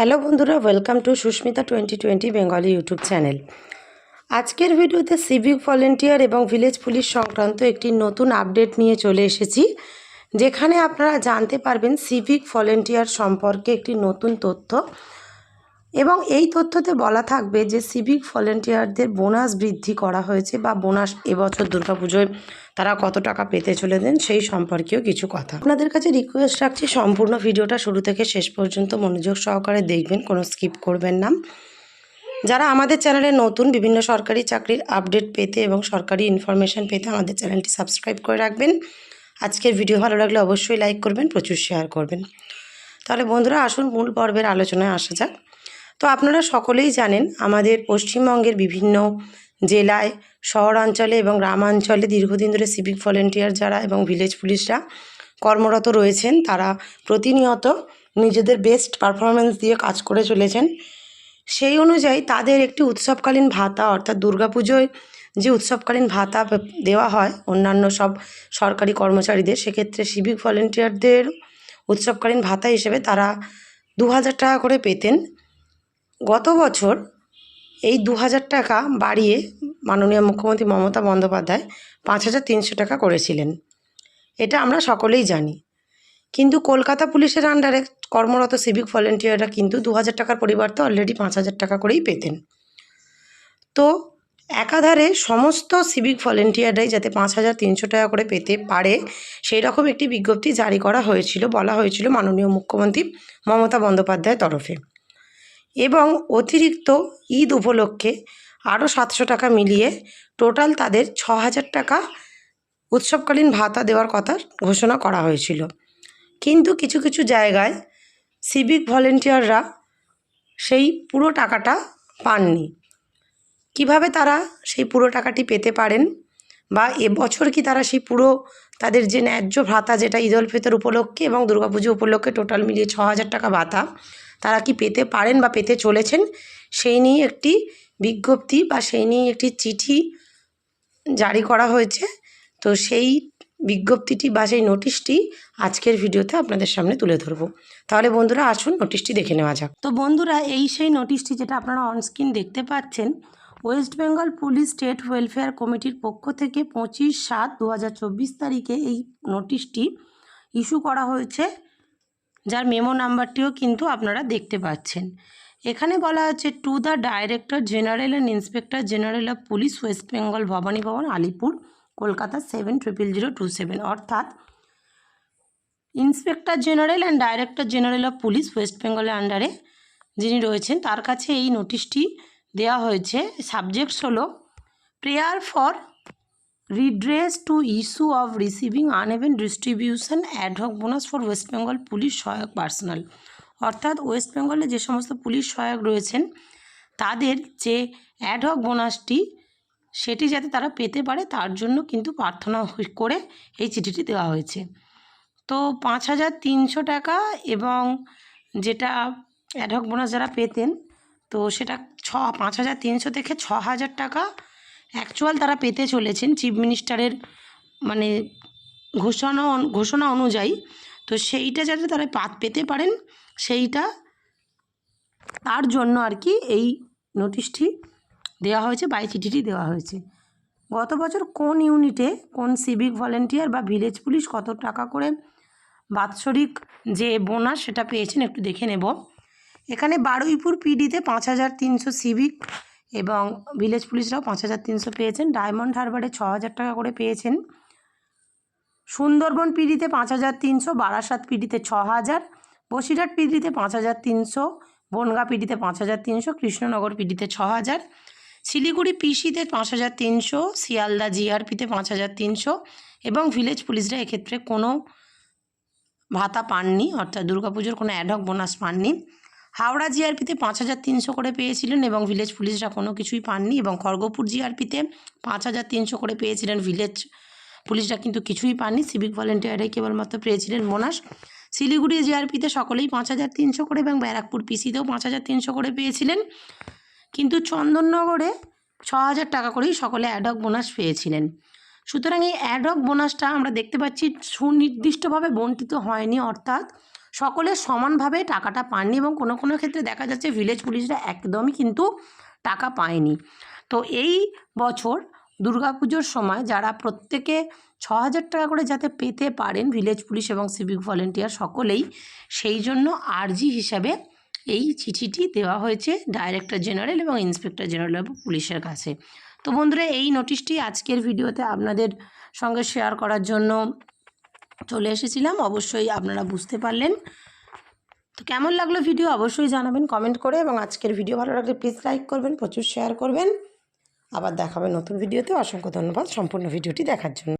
Hello বন্ধুরা welcome to Susmita twenty twenty Bengali YouTube channel আজকের ভিডিওতে সিভিক ভলেন্টিয়ার এবং ভিলেজ পুলিশ সংক্রান্ত একটি নতুন আপডেট নিয়ে চলে এসেছি, যেখানে আপনারা জানতে পারবেন সিভিক ভলেন্টিয়ার সম্পর্কে একটি নতুন তথ্য। এবং এই তথ্যতে বলা থাকবে যে সিভিক ভলেন্টিয়ারদের বোনাস বৃদ্ধি করা হয়েছে বা বোনাস এবছর দুর্গাপুজোয় তারা কত টাকা পেতে চলেছেন সেই সম্পর্কেও কিছু কথা। আপনাদের কাছে রিকোয়েস্ট রাখছি, সম্পূর্ণ ভিডিওটা শুরু থেকে শেষ পর্যন্ত মনোযোগ সহকারে দেখবেন, কোনো স্কিপ করবেন না। যারা আমাদের চ্যানেলে নতুন, বিভিন্ন সরকারি চাকরির আপডেট পেতে এবং সরকারি ইনফরমেশন পেতে আমাদের চ্যানেলটি সাবস্ক্রাইব করে রাখবেন। আজকের ভিডিও ভালো লাগলে অবশ্যই লাইক করবেন, প্রচুর শেয়ার করবেন। তাহলে বন্ধুরা, আসুন মূল পর্বের আলোচনায় আসা যাক। তো আপনারা সকলেই জানেন আমাদের পশ্চিমবঙ্গের বিভিন্ন জেলায়, শহরাঞ্চলে এবং গ্রামাঞ্চলে দীর্ঘদিন ধরে সিভিক ভলেন্টিয়ার যারা এবং ভিলেজ পুলিশরা কর্মরত রয়েছেন, তারা প্রতিনিয়ত নিজেদের বেস্ট পারফরমেন্স দিয়ে কাজ করে চলেছেন। সেই অনুযায়ী তাদের একটি উৎসবকালীন ভাতা অর্থাৎ দুর্গাপুজোয় যে উৎসবকালীন ভাতা দেওয়া হয় অন্যান্য সব সরকারি কর্মচারীদের, সেক্ষেত্রে সিভিক ভলেন্টিয়ারদের উৎসবকালীন ভাতা হিসেবে তারা দু হাজার টাকা করে পেতেন। গত বছর এই দু হাজার টাকা বাড়িয়ে মাননীয় মুখ্যমন্ত্রী মমতা বন্দ্যোপাধ্যায় পাঁচ হাজার তিনশো টাকা করেছিলেন। এটা আমরা সকলেই জানি। কিন্তু কলকাতা পুলিশের আন্ডারে কর্মরত সিভিক ভলেন্টিয়াররা কিন্তু দু হাজার টাকার পরিবর্তে অলরেডি পাঁচ হাজার টাকা করেই পেতেন। তো একাধারে সমস্ত সিভিক ভলেন্টিয়াররাই যাতে পাঁচ হাজার তিনশো টাকা করে পেতে পারে, সেই রকম একটি বিজ্ঞপ্তি জারি করা হয়েছিল, বলা হয়েছিল মাননীয় মুখ্যমন্ত্রী মমতা বন্দ্যোপাধ্যায়ের তরফে। এবং অতিরিক্ত ঈদ উপলক্ষে আরও সাতশো টাকা মিলিয়ে টোটাল তাদের ছ হাজার টাকা উৎসবকালীন ভাতা দেওয়ার কথা ঘোষণা করা হয়েছিল। কিন্তু কিছু কিছু জায়গায় সিভিক ভলেন্টিয়াররা সেই পুরো টাকাটা পাননি। কীভাবে তারা সেই পুরো টাকাটি পেতে পারেন বা এবছর কি তারা সেই পুরো তাদের যে ন্যায্য ভাতা যেটা ঈদ উল ফিতর উপলক্ষে এবং দুর্গাপুজো উপলক্ষে টোটাল মিলিয়ে ছ হাজার টাকা ভাতা তারা কি পেতে পারেন বা পেতে চলেছেন? সেই নিয়ে একটি বিজ্ঞপ্তি বা সেই নিয়ে একটি চিঠি জারি করা হয়েছে। তো সেই বিজ্ঞপ্তিটি বা সেই নোটিশটি আজকের ভিডিওতে আপনাদের সামনে তুলে ধরবো। তাহলে বন্ধুরা আসুন নোটিশটি দেখে নেওয়া যাক। তো বন্ধুরা, এই সেই নোটিশটি যেটা আপনারা অনস্ক্রিন দেখতে পাচ্ছেন West Bengal police state welfare কমিটির পক্ষ থেকে পঁচিশ সাত দু তারিখে এই নোটিশটি ইস্যু করা হয়েছে। যার মেমো নাম্বারটিও কিন্তু আপনারা দেখতে পাচ্ছেন। এখানে বলা হচ্ছে to the director general and inspector general of police West Bengal Bhabani Bhavan Alipore Kolkata seven triple zero two seven অর্থাৎ inspector general and director general of police West বেঙ্গলের আন্ডারে যিনি রয়েছেন, তার কাছে এই নোটিশটি দেওয়া হয়েছে। সাবজেক্টস হলো prayer for redress to issue of receiving uneven distribution ad hoc bonus for West Bengal police সহায়ক পার্সোনাল অর্থাৎ ওয়েস্ট বেঙ্গলে যে সমস্ত পুলিশ সহায়ক রয়েছেন, তাদের যে অ্যাডহক বোনাসটি সেটি যাতে তারা পেতে পারে, তার জন্য কিন্তু প্রার্থনা করে এই চিঠিটি দেওয়া হয়েছে। তো পাঁচ হাজার তিনশো টাকা এবং যেটা অ্যাডহক বোনাস যারা পেতেন, তো সেটা ছ, পাঁচ হাজার তিনশো থেকে ছ হাজার টাকা অ্যাকচুয়াল তারা পেতে চলেছেন চিফ মিনিস্টারের মানে ঘোষণা ঘোষণা অনুযায়ী। তো সেইটা যাতে তারা পা- পেতে পারেন, সেইটা তার জন্য আর কি এই নোটিশটি দেওয়া হয়েছে বাই চিঠিটি দেওয়া হয়েছে। গত বছর কোন ইউনিটে কোন সিভিক ভলেন্টিয়ার বা ভিলেজ পুলিশ কত টাকা করে বাৎসরিক যে বোনাস সেটা পেয়েছেন একটু দেখে নেব। এখানে বারুইপুর পিডিতে পাঁচ হাজার তিনশো সিভিক এবং ভিলেজ পুলিশরাও পাঁচ হাজার তিনশো পেয়েছেন। ডায়মন্ড হারবারে ছ হাজার টাকা করে পেয়েছেন। সুন্দরবন পিডিতে পাঁচ হাজার তিনশো, বারাসাত পিডিতে ছ হাজার, বসিরহাট পিডিতে পাঁচ হাজার তিনশো, বনগা পিডিতে পাঁচ হাজার তিনশো, কৃষ্ণনগর পিডিতে ছ হাজার, শিলিগুড়ি পিসিতে পাঁচ হাজার তিনশো, শিয়ালদা জিআরপিতে পাঁচ হাজার তিনশো এবং ভিলেজ পুলিশরা এক্ষেত্রে কোনো ভাতা পাননি, অর্থাৎ দুর্গাপুজোর কোনো অ্যাডহক বোনাস পাননি। হাওড়া জিআরপিতে পাঁচ হাজার তিনশো করে পেয়েছিলেন এবং ভিলেজ পুলিশরা কোনো কিছুই পাননি এবং খড়গপুর জিআরপিতে পাঁচ হাজার তিনশো করে পেয়েছিলেন ভিলেজ পুলিশরা কিন্তু কিছুই পাননি। সিভিক ভলেন্টিয়াররাই কেবলমাত্র পেয়েছিলেন বোনাস। শিলিগুড়ি জিআরপিতে সকলেই পাঁচ হাজার তিনশো করে এবং ব্যারাকপুর পিসিতেও পাঁচ হাজার তিনশো করে পেয়েছিলেন। কিন্তু চন্দননগরে ছ হাজার টাকা করেই সকলে অ্যাডহক বোনাস পেয়েছিলেন। সুতরাং এই অ্যাডহক বোনাসটা আমরা দেখতে পাচ্ছি সুনির্দিষ্টভাবে বন্টিত হয়নি, অর্থাৎ সকলে সমানভাবে টাকাটা পাননি এবং কোনো কোনো ক্ষেত্রে দেখা যাচ্ছে ভিলেজ পুলিশরা একদমই কিন্তু টাকা পায়নি। তো এই বছর দুর্গাপুজোর সময় যারা প্রত্যেকে ছ হাজার টাকা করে যাতে পেতে পারেন ভিলেজ পুলিশ এবং সিভিক ভলেন্টিয়ার সকলেই, সেই জন্য আরজি হিসাবে এই চিঠিটি দেওয়া হয়েছে ডাইরেক্টর জেনারেল এবং ইন্সপেক্টর জেনারেল পুলিশের কাছে। তো বন্ধুরা, এই নোটিশটি আজকের ভিডিওতে আপনাদের সঙ্গে শেয়ার করার জন্য চলে এসেছিলাম, অবশ্যই আপনারা বুঝতে পারলেন। তো কেমন লাগল ভিডিও অবশ্যই জানাবেন কমেন্ট করে এবং আজকের ভিডিও ভালো লাগলে প্লিজ লাইক করবেন, প্রচুর শেয়ার করবেন। আবার দেখাবে নতুন ভিডিওতে অসংখ্য ধন্যবাদ সম্পূর্ণ ভিডিওটি দেখার জন্য।